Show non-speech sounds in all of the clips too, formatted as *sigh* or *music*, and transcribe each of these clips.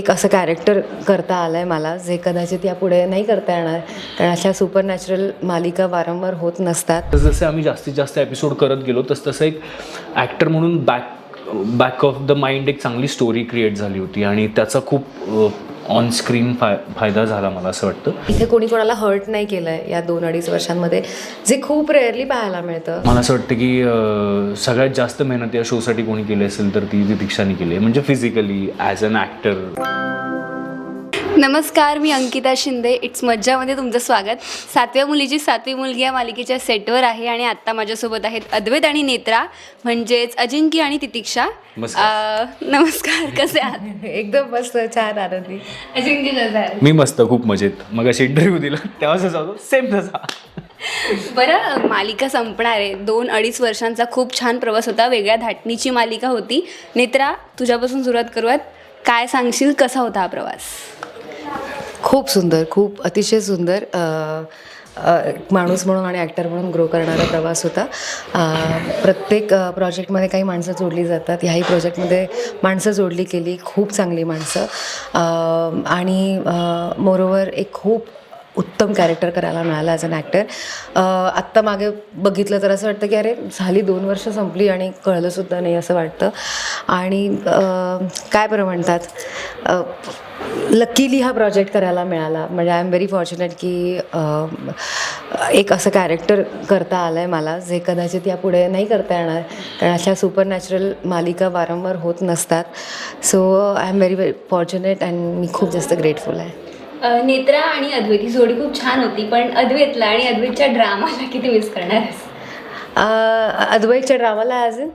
एक असं कॅरेक्टर करता आलं आहे मला जे कदाचित यापुढे नाही करता येणार. कारण अशा सुपर नॅचरल मालिका वारंवार होत नसतात. जसं जसे आम्ही जास्तीत जास्त एपिसोड करत गेलो तस तसं एक ॲक्टर म्हणून back back of the mind एक चांगली स्टोरी क्रिएट झाली होती. आणि त्याचा खूप ऑन स्क्रीन फाय फायदा झाला मला असं वाटतं. इथे कोणी कोणाला हर्ट नाही केलं आहे या दोन अडीच वर्षांमध्ये. जे खूप रेअरली पाहायला मिळतं. मला असं वाटतं की अं, सगळ्यात जास्त मेहनत या शोसाठी कोणी केली असेल तर ती दीक्षाने केली आहे. म्हणजे फिजिकली ॲज अन ॲक्टर नमस्कार मी अंकिता शिंदे. इट्स मज्जामध्ये तुमचं स्वागत. सातव्या मुलीची सातवी मुलगी या मालिकेच्या सेटवर आहे आणि आत्ता माझ्यासोबत आहेत अद्वैत आणि नेत्रा म्हणजेच अजिंक्य आणि तितिक्षा. नमस्कार. कसे आहात? *laughs* एकदम मस्त छान आनंदी. अजिंक्य कसं आहे. मी मस्त खूप मजेत. मग अशी इंटरव्ह्यू दिला तेव्हा सेम तसा. बरं मालिका संपणार आहे. दोन अडीच वर्षांचा खूप छान प्रवास होता. वेगळ्या धाटणीची मालिका होती. नेत्रा तुझ्यापासून सुरुवात करूयात. काय सांगशील? कसा होता हा प्रवास? खूप सुंदर खूप अतिशय सुंदर माणूस म्हणून आणि ॲक्टर म्हणून ग्रो करणारा प्रवास होता. प्रत्येक प्रोजेक्टमध्ये काही माणसं जोडली जातात. ह्याही प्रोजेक्टमध्ये माणसं जोडली गेली खूप चांगली माणसं. आणि मोरोवर एक खूप उत्तम कॅरेक्टर करायला मिळाला ॲज अन ॲक्टर आत्ता मागे बघितलं तर असं वाटतं की अरे झाली दोन वर्ष संपली आणि कळलंसुद्धा नाही असं वाटतं. आणि काय बरं म्हणतात? लकीली हा प्रोजेक्ट करायला मिळाला. म्हणजे आय एम व्हेरी फॉर्च्युनेट की एक असं कॅरेक्टर करता आलं आहे मला जे कदाचित यापुढे नाही करता येणार. कारण अशा सुपर नॅचरल मालिका वारंवार होत नसतात. So I am very very fortunate and मी खूप जास्त ग्रेटफुल आहे. नेत्रा आणि अद्वैत ही जोडी खूप छान होती पण अद्वैतला आणि अद्वैतच्या ड्रामाला किती मिस करणार आहेस? अद्वैतच्या ड्रामाला ॲज इन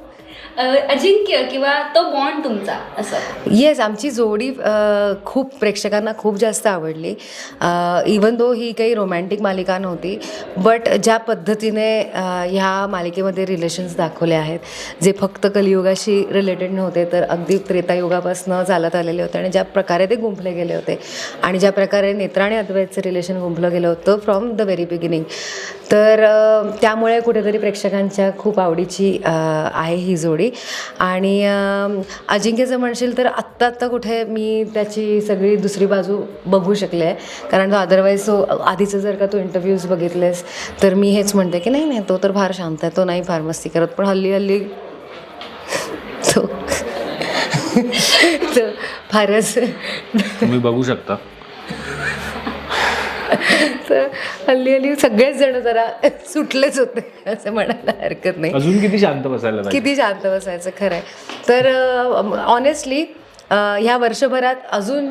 अजिंक्य किंवा तो बॉन्ड तुमचा असं. येस आमची जोडी खूप प्रेक्षकांना खूप जास्त आवडली. इवन दो ही काही रोमॅन्टिक मालिका नव्हती बट ज्या पद्धतीने ह्या मालिकेमध्ये रिलेशन्स दाखवले आहेत जे फक्त कलियुगाशी रिलेटेड नव्हते तर अगदी त्रेतायुगापासून चालत आलेले होते आणि ज्या प्रकारे ते गुंफले गेले होते आणि ज्या प्रकारे नेत्र आणि अद्वैतचं रिलेशन गुंफलं गेलं होतं फ्रॉम द व्हेरी बिगिनिंग तर त्यामुळे कुठेतरी प्रेक्षकांच्या खूप आवडीची आहे ही जोडी. आणि अजिंक्यचं म्हणशील तर आत्ता आत्ता कुठे मी त्याची सगळी दुसरी बाजू बघू शकले. आहे कारण तो अदरवाईज तो आधीचं जर का तू इंटरव्ह्यूज बघितलेस तर मी हेच म्हणते की नाही नाही तो तर फार शांत आहे तो नाही फार मस्ती करत. पण हल्ली हल्ली तो *laughs* फारच तुम्ही बघू शकता. *laughs* तर हल्ली हल्ली सगळेच जण जरा सुटलेच होते असं म्हणायला हरकत नाही. अजून किती शांत बसायला किती शांत बसायचं खरं आहे तर ऑनेस्टली ह्या वर्षभरात अजून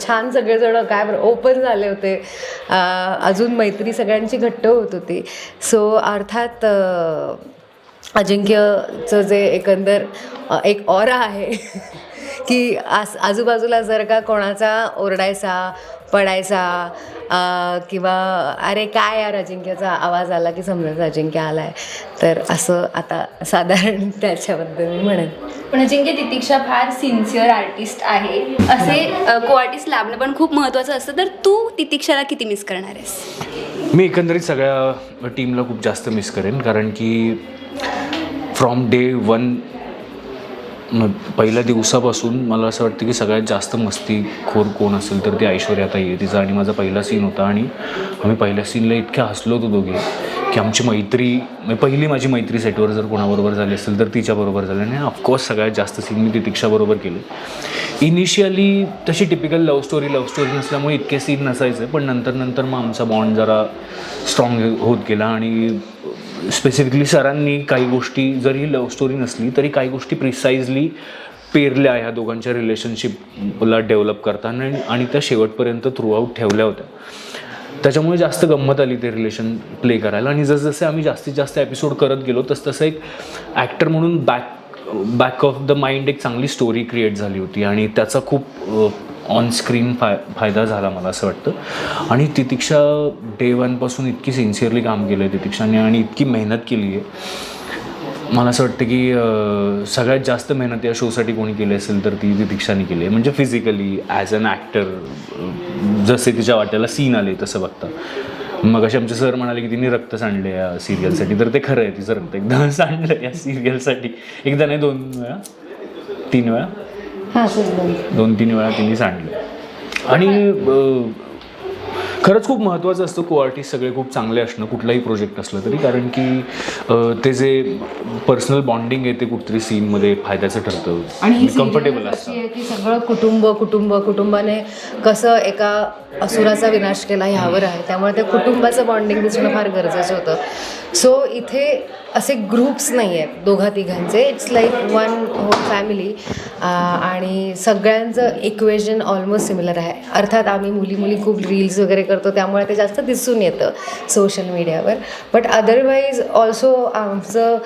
छान सगळेजण काय बरं ओपन झाले होते. अजून मैत्री सगळ्यांची घट्ट होत होती. सो अर्थात अजिंक्यचं जे एकंदर एक ऑरा आहे की आस आजूबाजूला जर का कोणाचा ओरडायचा पडायचा किंवा अरे काय यार अजिंक्यचा आवाज आला की समजायचं अजिंक्य आला आहे तर असं आता साधारण *laughs* त्याच्याबद्दल मी म्हणेन. पण अजिंक्य तितिक्षा फार सिन्सिअर आर्टिस्ट आहे. असे को आर्टिस्ट लाभणं पण खूप महत्त्वाचं असतं. तर तू तितिक्षाला किती मिस करणार आहेस? मी एकंदरीत सगळ्या टीमला खूप जास्त मिस करेन. कारण की फ्रॉम डे वन पहिल्या दिवसापासून मला असं वाटतं की सगळ्यात जास्त मस्तीखोर कोण असेल तर ती ऐश्वर्या ताई आहे. तिचा आणि माझा पहिला सीन होता आणि आम्ही पहिल्या सीनला इतक्या हसलो होतो दोघे की आमची मैत्री म्हणजे पहिली माझी मैत्री सेटवर जर कोणाबरोबर झाली असेल तर तिच्याबरोबर झाली. आणि ऑफकोर्स सगळ्यात जास्त सीन मी तितिक्षाबरोबर केले. इनिशियली तशी typical love story love story नसल्यामुळे इतके सीन नसायचे पण नंतर नंतर मग आमचा बॉन्ड जरा स्ट्रॉंग होत गेला आणि स्पेसिफिकली सरांनी काही गोष्टी जरी लव्ह स्टोरी नसली तरी काही गोष्टी प्रिसाइजली पेरल्या ह्या दोघांच्या रिलेशनशिपला डेव्हलप करताना आणि- आणि त्या शेवटपर्यंत थ्रूआउट ठेवल्या होत्या. त्याच्यामुळे जास्त गंमत आली ते रिलेशन प्ले करायला आणि जसजसे आम्ही जास्तीत जास्त एपिसोड करत गेलो तस तसं एक ॲक्टर म्हणून back back of the mind एक चांगली स्टोरी क्रिएट झाली होती आणि त्याचा खूप ऑन स्क्रीन फाय फायदा झाला मला असं वाटतं. आणि तितिक्षा डे वनपासून इतकी सिन्सिअरली काम केलं आहे तितिक्षाने आणि इतकी मेहनत केली आहे. मला असं वाटतं की सगळ्यात जास्त मेहनत या शोसाठी कोणी केली असेल तर ती तितिक्षाने केली आहे. म्हणजे फिजिकली ॲज अन ॲक्टर जसे तिच्या वाट्याला सीन आले तसं बघता. मग असे आमचे सर म्हणाले की तिने रक्त सांडले या सिरियलसाठी तर ते खरं आहे तिचं रक्त एकदा *laughs* सांडलं या सिरियलसाठी एकदा नाही दोन वेळा? तीन वेळा? दोन दोन तीन वेळा तिने सांडलं आणि खरंच खूप महत्त्वाचं असतं को आर्टिस्ट सगळे खूप चांगले असणं कुठलाही प्रोजेक्ट असलं तरी. कारण की ते जे पर्सनल बॉन्डिंग आहे ते कुठतरी सीनमध्ये फायद्याचं ठरतं. आणि ही कम्फर्टेबल असतं आहे की सगळं कुटुंब कुटुंब कुटुंबाने कसं एका असुराचा विनाश केला ह्यावर आहे. त्यामुळे त्या कुटुंबाचं बॉन्डिंग दिसणं फार गरजेचं होतं. सो इथे असे ग्रुप्स नाही आहेत दोघा तिघांचे. It's like one whole family आणि सगळ्यांचं इक्वेजन ऑलमोस्ट सिमिलर आहे. अर्थात आम्ही मुली मुली खूप रील्स वगैरे करतो. त्यामुळे ते जास्त दिसून येतं सोशल मीडियावर बट अदरवाईज ऑल्सो आमचं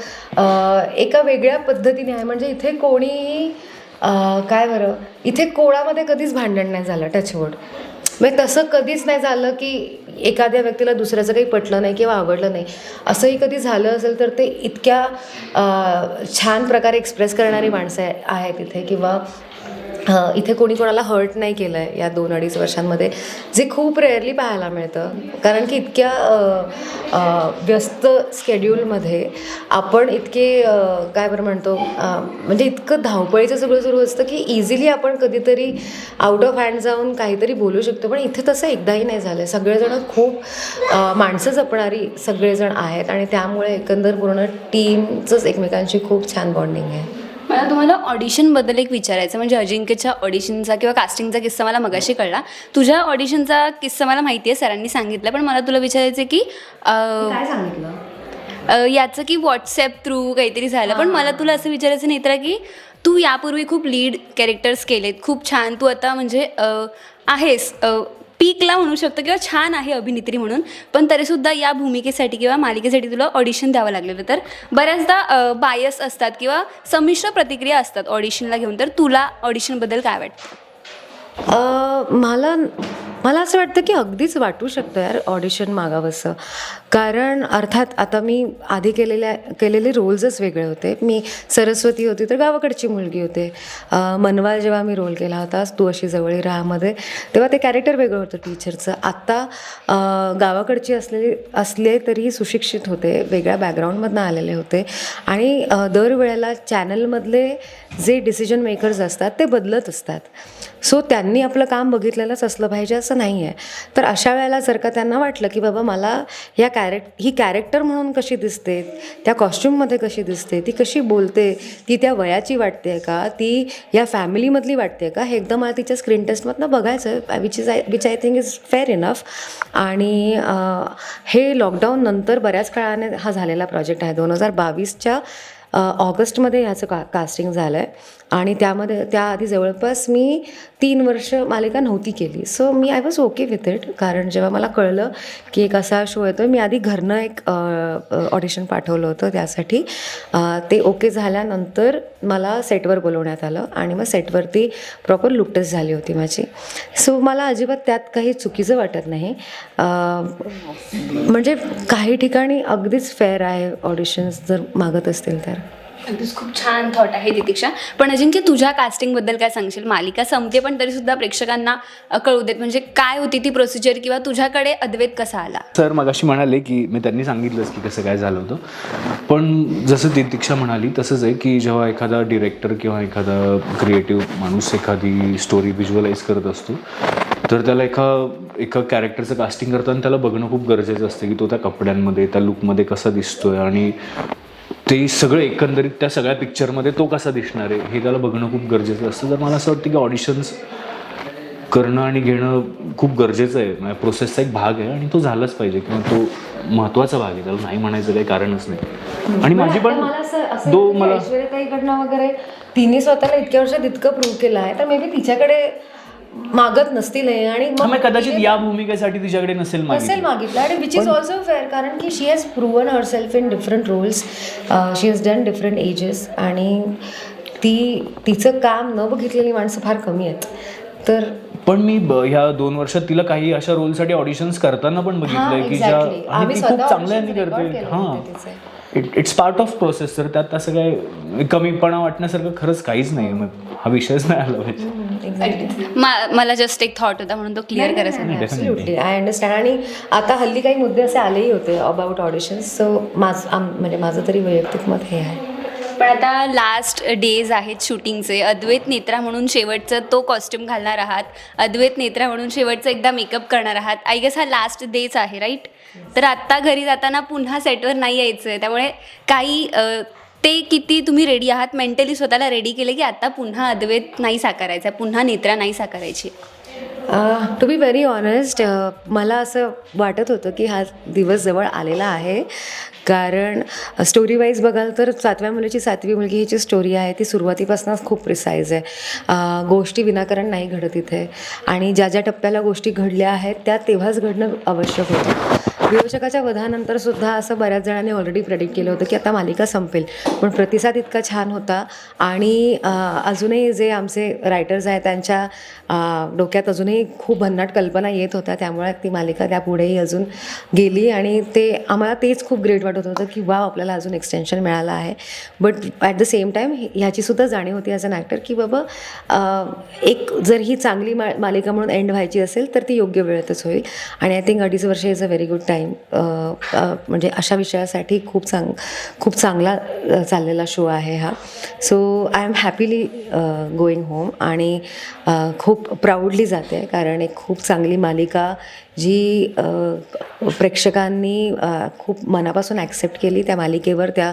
एका वेगळ्या पद्धतीने आहे. म्हणजे इथे कोणीही काय बरं? इथे कोळामध्ये कधीच भांडण नाही झालं. टचवूड म्हणजे तसं कधीच नाही झालं की एखाद्या व्यक्तीला दुसऱ्याचं काही पटलं नाही किंवा आवडलं नाही. असंही कधी झालं असेल तर ते इतक्या छान प्रकारे एक्सप्रेस करणारी माणसं आहे- आहेत इथे किंवा इथे कोणी कोणाला हर्ट नाही केलं आहे या दोन अडीच वर्षांमध्ये. जे खूप रेअरली पाहायला मिळतं. कारण की इतक्या व्यस्त स्केड्यूलमध्ये आपण इतके काय बरं म्हणतो म्हणजे इतकं धावपळीचं सगळं सुरू असतं की इझिली आपण कधीतरी आउट ऑफ हँड जाऊन काहीतरी बोलू शकतो. पण इथे तसं एकदाही नाही झालं सगळेजण खूप माणसं जपणारी सगळेजण आहेत आणि त्यामुळे एकंदर पूर्ण टीमचंच एकमेकांशी खूप छान बॉन्डिंग आहे. मला तुम्हाला ऑडिशनबद्दल एक विचारायचं म्हणजे अजिंक्यच्या ऑडिशनचा किंवा कास्टिंगचा किस्सा मला मगाशी कळला. तुझ्या ऑडिशनचा किस्सा मला माहिती आहे सरांनी सांगितलं. पण मला तुला विचारायचं की काय सांगितलं? याचं की व्हॉट्सॲप थ्रू काहीतरी झालं. पण मला तुला असं विचारायचं नाही तर की तू यापूर्वी खूप लीड कॅरेक्टर्स केलेत. खूप छान. तू आता म्हणजे आहेस. पीकला म्हणू शकतो किंवा छान आहे अभिनेत्री म्हणून. पण तरीसुद्धा या भूमिकेसाठी किंवा मालिकेसाठी तुला ऑडिशन द्यावं लागलेलं. तर बऱ्याचदा बायस असतात किंवा संमिश्र प्रतिक्रिया असतात ऑडिशनला घेऊन. तर तुला ऑडिशनबद्दल काय वाटतं? मला मला असं वाटतं की अगदीच वाटू शकतं यार ऑडिशन मागावंसं. कारण अर्थात आता मी आधी केलेल्या केलेले रोल्सच वेगळे होते. मी सरस्वती होती तर गावाकडची मुलगी होते. मनवाल जेव्हा मी रोल केला होता तू अशी जवळी राहामध्ये तेव्हा ते कॅरेक्टर वेगळं होतं टीचरचं आत्ता गावाकडची असलेली असले तरी सुशिक्षित होते वेगळ्या बॅकग्राऊंडमधनं आलेले होते. आणि दरवेळेला चॅनलमधले जे डिसिजन मेकर्स असतात ते बदलत असतात. सो त्यांनी आपलं काम बघितलेलंच असलं पाहिजे असं नाही आहे तर अशा वेळेला जर का त्यांना वाटलं की बाबा मला या कॅरेक्ट ही कॅरेक्टर म्हणून कशी दिसते? त्या कॉस्ट्युममध्ये कशी दिसते? ती कशी बोलते? ती त्या वयाची वाटते का? ती या फॅमिलीमधली वाटते का? हे एकदा मला तिच्या स्क्रीन टेस्टमधनं बघायचं which is I which I think is fair enough आणि हे लॉकडाऊन नंतर बऱ्याच काळाने हा झालेला प्रोजेक्ट आहे. दोन हजार बावीसच्या ऑगस्टमध्ये ह्याचं का कास्टिंग झालं आहे आणि त्यामध्ये त्याआधी जवळपास मी तीन वर्ष मालिका नव्हती केली. So me I was okay with it कारण जेव्हा मला कळलं की एक असा शो येतो मी आधी घरनं एक ऑडिशन पाठवलं होतं त्यासाठी. ते ओके झाल्यानंतर मला सेटवर बोलवण्यात आलं आणि मग सेटवरती प्रॉपर लुक झाली होती माझी. सो मला अजिबात त्यात काही चुकीचं वाटत नाही. म्हणजे काही ठिकाणी अगदीच फेअर आहे ऑडिशन्स जर मागत असतील तर. अगदीच खूप छान थॉट आहे तितिक्षा पण अजिंक्य तुझ्या कास्टिंगबद्दल काय सांगशील? मालिका संपते पण तरीसुद्धा प्रेक्षकांना कळू देत. म्हणजे काय होती ती प्रोसिजर किंवा तुझ्याकडे अद्वैत कसा आला? सर मगाशी म्हणाले की मी त्यांनी सांगितलंच की कसं काय झालं होतं. पण जसं दीक्षा म्हणाली तसंच आहे की जेव्हा एखादा डिरेक्टर किंवा एखादा क्रिएटिव्ह माणूस एखादी स्टोरी व्हिज्युअलाइज करत असतो तर त्याला एका एका कॅरेक्टरचं कास्टिंग करताना त्याला बघणं खूप गरजेचं असतं की तो त्या कपड्यांमध्ये त्या लुकमध्ये कसा दिसतोय. आणि ते सगळं एकंदरीत त्या सगळ्या पिक्चरमध्ये तो कसा दिसणार आहे हे त्याला बघणं खूप गरजेचं असतं. तर मला असं वाटतं की ऑडिशन्स करणं आणि घेणं खूप गरजेचं आहे. म्हणजे प्रोसेसचा एक भाग आहे आणि तो झालाच पाहिजे किंवा तो महत्त्वाचा भाग आहे. त्याला नाही म्हणायचं काही कारणच नाही. आणि माझी पण मला दो वगैरे तिने स्वतःला इतक्या वर्षात इतकं प्रूव्ह केलं आहे. तर मे बी तिच्याकडे मागत नसतील हे आणि मग कदाचित या भूमिकेसाठी तिच्याकडे नसेल नसेल मागितलं. मागितलं आणि विच इज ऑल्सो फेअर कारण की she has proven herself in different roles she has done different ages आणि ती तिचं काम न बघितलेली माणसं फार कमी आहेत. तर पण मी ब- ह्या दोन वर्षात तिला काही अशा रोलसाठी ऑडिशन्स करताना पण बघितलंय की ज्या exactly. आणि आम्ही ती स्वतः खूप record करते हां. होते तिचे. It it's part of process तर त्यात असं काय कमीपणा वाटण्यासारखं खरंच काहीच नाही. मग हा विषयच नाही आला पाहिजे. एक्झॅक्टली मा- मला जस्ट एक थॉट होता म्हणून तो क्लिअर करायचा होता. ॲब्सल्युटली आय अंडरस्टँड आणि आता हल्ली काही मुद्दे असे आलेही होते अबाउट ऑडिशन्स सो माझ आम म्हणजे माझं तरी वैयक्तिक मत हे आहे. पण आता लास्ट डेज आहेत शूटिंगचे अद्वैत नेत्रा म्हणून शेवटचं तो कॉस्ट्युम घालणार आहात. अद्वैत नेत्रा म्हणून शेवटचं एकदा मेकअप करणार आहात. आय गेस हा लास्ट डेच आहे राईट तर आत्ता घरी जाताना पुन्हा सेटवर नाही यायचं आहे त्यामुळे काही ते किती तुम्ही रेडी आहात मेंटली स्वतःला रेडी केले की आता पुन्हा अद्वैत नाही साकारायचा आहे पुन्हा नेत्रा नाही साकारायची. टू बी व्हेरी ऑनेस्ट मला असं वाटत होतं की हा दिवस जवळ आलेला आहे. कारण स्टोरी वाईज बघाल तर सातव्या मुलीची सातवी मुलगी ही जी स्टोरी आहे. ती सुरुवातीपासूनच खूप प्रिसाईज आहे. गोष्टी विनाकारण नाही घडत इथे. आणि ज्या ज्या टप्प्याला गोष्टी घडल्या आहेत त्या तेव्हाच घडणं आवश्यक होतं. विरोचकाच्या वधानंतर सुद्धा असं बऱ्याच जणांनी ऑलरेडी प्रेडिक्ट केलं होतं की आता मालिका संपेल. पण प्रतिसाद इतका छान होता आणि अजूनही जे आमचे रायटर्स आहेत त्यांच्या डोक्यात अजूनही खूप भन्नाट कल्पना येत होत्या. त्यामुळे ती मालिका त्यापुढेही अजून गेली आणि ते आम्हाला तेच खूप ग्रेट वाटत होतं की वा आपल्याला अजून एक्सटेन्शन मिळालं आहे. But at the same time ह्याचीसुद्धा जाणीव होती ॲज अन ॲक्टर की बाबा एक जर ही चांगली मा मालिका म्हणून एंड व्हायची असेल तर ती योग्य वेळेतच होईल. आणि आय थिंक अडीच वर्ष is a very good time म्हणजे अशा विषयासाठी खूप चांग खूप चांगला चाललेला शो आहे हा. So I am happily going home आणि खूप प्राऊडली जाते कारण एक खूप चांगली मालिका जी प्रेक्षकांनी खूप मनापासून ॲक्सेप्ट केली त्या मालिकेवर त्या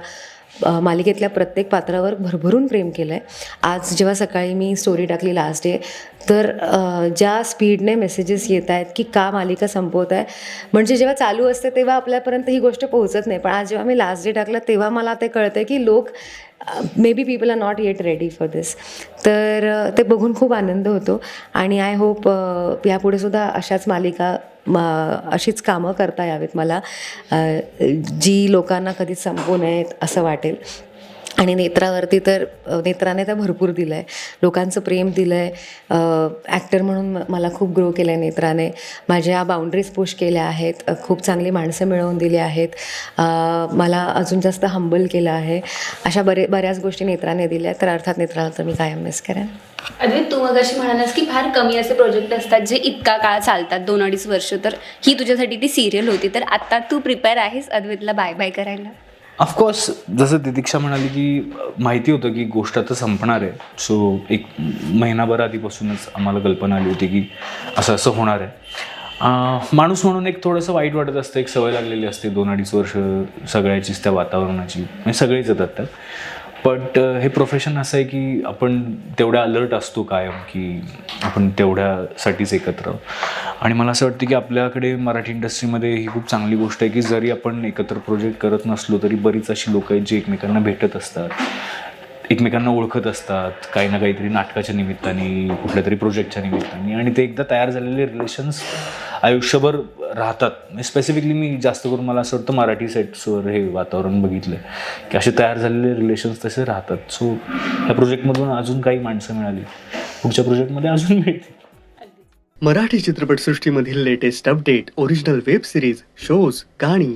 मालिकेतल्या प्रत्येक पात्रावर भरभरून प्रेम केलं आहे आज जेव्हा सकाळी मी स्टोरी टाकली लास्ट डे तर ज्या स्पीडने मेसेजेस येत आहेत की का मालिका संपवत आहे म्हणजे जेव्हा चालू असते तेव्हा आपल्यापर्यंत ही गोष्ट पोहोचत नाही. पण आज जेव्हा मी लास्ट डे टाकलं तेव्हा मला ते कळतं की लोक maybe people are not yet ready for this तर ते बघून खूप आनंद होतो. आणि आय होप यापुढे सुद्धा अशाच मालिका म अशीच कामं करता यावेत मला. जी लोकांना कधीच संपू नयेत असं वाटेल. आणि नेत्रावरती तर नेत्राने तर भरपूर दिलं आहे लोकांचं प्रेम दिलं आहे ॲक्टर म्हणून मला खूप ग्रो केलं आहे नेत्राने. माझ्या बाउंड्रीज पुश केल्या आहेत. खूप चांगली माणसं मिळवून दिली आहेत. मला अजून जास्त हंबल केलं आहे. अशा बरे बऱ्याच गोष्टी नेत्राने दिल्या आहेत. तर अर्थात नेत्राला तर मी कायम मिस करेन. अद्वैत तू मग अशी म्हणालास की फार कमी असे प्रोजेक्ट असतात जे इतका काळ चालतात. दोन अडीच वर्ष. तर ही तुझ्यासाठी ती सिरियल होती. तर आता तू प्रिपेअर आहेस अद्वितला बाय बाय करायला? ऑफकोर्स जसं तितिक्षा म्हणाली की माहिती होतं की गोष्ट आता संपणार आहे. सो एक महिनाभर आधीपासूनच आम्हाला कल्पना आली होती की असं असं होणार आहे. माणूस म्हणून एक थोडंसं वाईट वाटत असतं. एक सवय लागलेली असते. दोन अडीच वर्ष सगळ्याचीच त्या वातावरणाची. म्हणजे सगळेच येतात त्यात. बट uh, हे प्रोफेशन असं आहे की आपण तेवढ्या अलर्ट असतो कायम की आपण तेवढ्यासाठीच एकत्र. आणि मला असं वाटतं की आपल्याकडे मराठी इंडस्ट्रीमध्ये ही खूप चांगली गोष्ट आहे की जरी आपण एकत्र प्रोजेक्ट करत नसलो तरी बरीच अशी लोक आहेत जी एकमेकांना भेटत असतात. एकमेकांना ओळखत असतात काही ना काहीतरी नाटकाच्या निमित्ताने कुठल्या तरी प्रोजेक्टच्या निमित्ताने. आणि ते एकदा तयार झालेले रिलेशन्स आयुष्यभर राहतात. स्पेसिफिकली मी जास्त करून मला असं वाटतं मराठी सेट्सवर हे वातावरण बघितलं की असे तयार झालेले रिलेशन्स तसे राहतात. सो ह्या प्रोजेक्टमधून अजून काही माणसं मिळाली. पुढच्या प्रोजेक्टमध्ये अजून मिळतील. Marathi चित्रपटसृष्टीमधील latest update original web series shows गाणी